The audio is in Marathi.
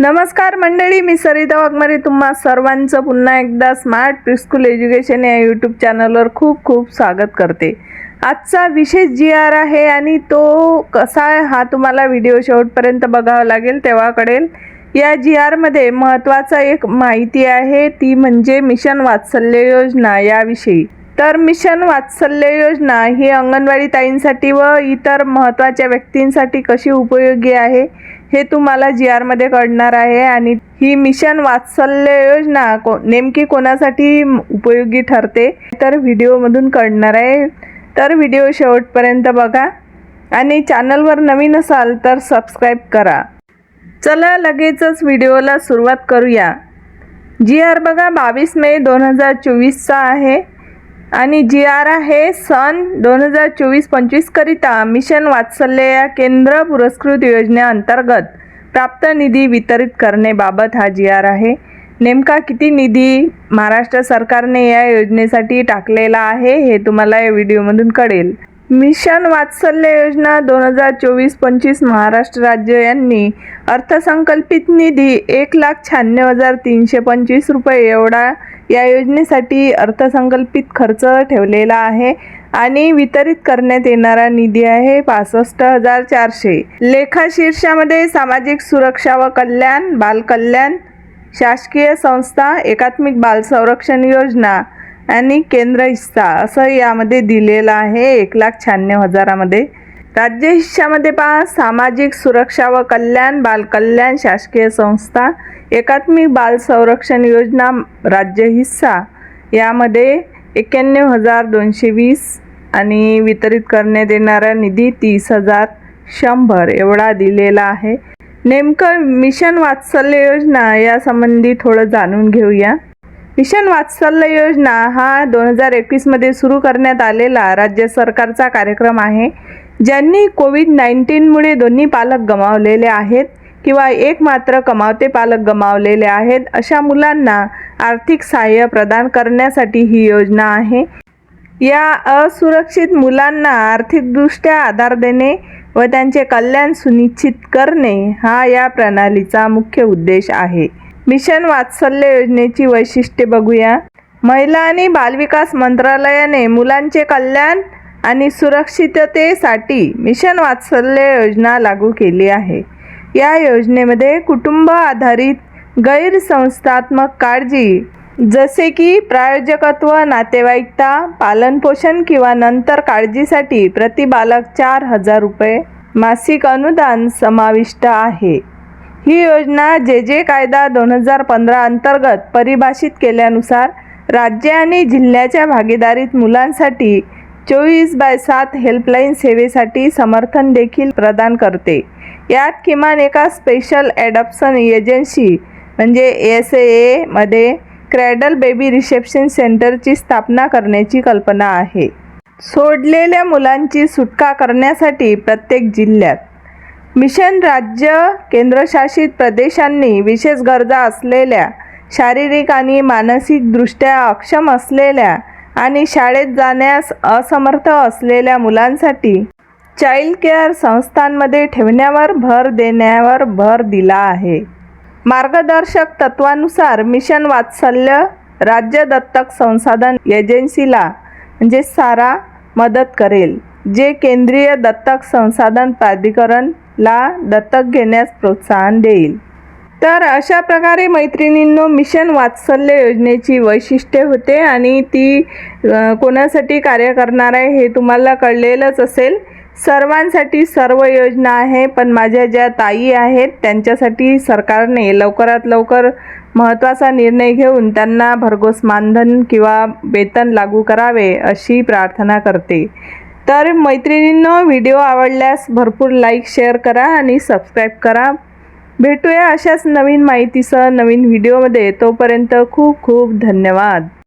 नमस्कार मंडळी मी सरिता वाघमारे. तुम्हा सर्वांचं पुन्हा एकदा स्मार्ट प्रिस्कूल एज्युकेशन या यूट्यूब चॅनलवर खूप खूप स्वागत करते. आजचा विशेष जी आर आहे आणि तो कसा आहे हा तुम्हाला व्हिडिओ शेवटपर्यंत बघावा लागेल तेव्हा कळेल. या जी आरमध्ये महत्त्वाचा एक माहिती आहे ती म्हणजे मिशन वात्सल्य योजना याविषयी. तर मिशन वात्सल्य योजना ही अंगणवाडी ताईंसाठी व इतर महत्त्वाच्या व्यक्तींसाठी कशी उपयोगी आहे हे तुम्हाला जी आरमध्ये कळणार आहे आणि ही मिशन वात्सल्य योजना को नेमकी कोणासाठी उपयोगी ठरते तर व्हिडिओमधून कळणार आहे. तर व्हिडिओ शेवटपर्यंत बघा आणि चॅनलवर नवीन असाल तर सबस्क्राईब करा. चला लगेचच व्हिडिओला सुरुवात करूया. जी आर बघा बावीस मे दोन हजार चोवीसचा आहे. आणि जी आर आहे सन दोन हजार चोवीस पंचवीसकरिता मिशन वात्सल्य या केंद्र पुरस्कृत योजनेअंतर्गत प्राप्त निधी वितरित करण्याबाबत हा जी आर आहे. नेमका किती निधी महाराष्ट्र सरकारने या योजनेसाठी टाकलेला आहे हे तुम्हाला या व्हिडिओमधून कळेल. मिशन वात्सल्य योजना दोन हजार चोवीस पंचवीस महाराष्ट्र राज्य यांनी अर्थसंकल्पित निधी एक लाख शहाण्णव हजार तीनशे पंचवीस रुपये एवढा या योजनेसाठी अर्थसंकल्पित खर्च ठेवलेला आहे आणि वितरित करण्यात येणारा निधी आहे पासष्ट हजार चारशे. लेखा शीर्षामध्ये सामाजिक सुरक्षा व कल्याण बालकल्याण शासकीय संस्था एकात्मिक बाल संरक्षण योजना आणि केंद्र हिस्सा असं यामध्ये दिलेलं आहे. एक लाख शहाण्णव हजारामध्ये. राज्य हिस्सामध्ये पहा. सामाजिक सुरक्षा व कल्याण बालकल्याण शासकीय संस्था एकात्मिक बाल संरक्षण योजना राज्य हिस्सा. यामध्ये एक्याण्णव हजार दोनशे वीस आणि वितरित करण्यात येणारा निधी तीस हजार शंभर एवढा दिलेला आहे. नेमकं मिशन वात्सल्य योजना यासंबंधी थोडं जाणून घेऊया. मिशन वात्सल्य योजना हा दोन हजार एकवीसमध्ये सुरू करण्यात आलेला राज्य सरकारचा कार्यक्रम आहे ज्यांनी कोविड नाईन्टीनमुळे दोन्ही पालक गमावलेले आहेत किंवा एक मात्र कमावते पालक गमावलेले आहेत अशा मुलांना आर्थिक सहाय्य प्रदान करण्यासाठी ही योजना आहे. या असुरक्षित मुलांना आर्थिकदृष्ट्या आधार देणे व त्यांचे कल्याण सुनिश्चित करणे हा या प्रणालीचा मुख्य उद्देश आहे. मिशन वात्सल्य योजनेची वैशिष्ट्ये बघूया. महिला आणि बालविकास मंत्रालयाने मुलांचे कल्याण आणि सुरक्षिततेसाठी मिशन वात्सल्य योजना लागू केली आहे. या योजनेमध्ये कुटुंब आधारित गैरसंस्थात्मक काळजी जसे की प्रायोजकत्व नातेवाईकता पालनपोषण किंवा नंतर काळजीसाठी प्रति बालक चार हजार रुपये मासिक अनुदान समाविष्ट आहे. ही योजना जे जे कायदा दोन हजार पंधरा अंतर्गत परिभाषित केल्यानुसार राज्य आणि जिल्ह्याच्या भागीदारीत मुलांसाठी चोवीस बाय सात हेल्पलाईन सेवेसाठी समर्थन देखील प्रदान करते. यात किमान एका स्पेशल ॲडॉप्शन एजन्सी म्हणजे एस एमध्ये क्रॅडल बेबी रिसेप्शन सेंटरची स्थापना करण्याची कल्पना आहे. सोडलेल्या मुलांची सुटका करण्यासाठी प्रत्येक जिल्ह्यात मिशन राज्य केंद्रशासित प्रदेशांनी विशेष गरजा असलेल्या शारीरिक आणि मानसिकदृष्ट्या अक्षम असलेल्या आणि शाळेत जाण्यास असमर्थ असलेल्या मुलांसाठी चाइल्ड केअर संस्थांमध्ये ठेवण्यावर भर देण्यावर भर दिला आहे. मार्गदर्शक तत्वानुसार मिशन वात्सल्य राज्य दत्तक संसाधन एजन्सीला म्हणजे सारा मदत करेल जे केंद्रीय दत्तक संसाधन प्राधिकरण ला दत्तक घेण्यास प्रोत्साहन देईल. तर अशा प्रकारे मैत्रिणींनो मिशन वात्सल्य योजनेची वैशिष्ट्ये होते आणि ती कोणासाठी कार्य करणार आहे हे तुम्हाला कळलेलंच असेल. सर्वांसाठी सर्व योजना आहे पण माझ्या ज्या ताई आहेत त्यांच्यासाठी सरकारने लवकरात लवकर महत्त्वाचा निर्णय घेऊन त्यांना भरघोस मानधन किंवा वेतन लागू करावे अशी प्रार्थना करते. तर मैत्रिणींनो व्हिडिओ आवडल्यास भरपूर लाईक शेअर करा आणि सबस्क्राईब करा. भेटूया अशाच नवीन माहितीसह नवीन व्हिडिओमध्ये तोपर्यंत खूप खूप धन्यवाद.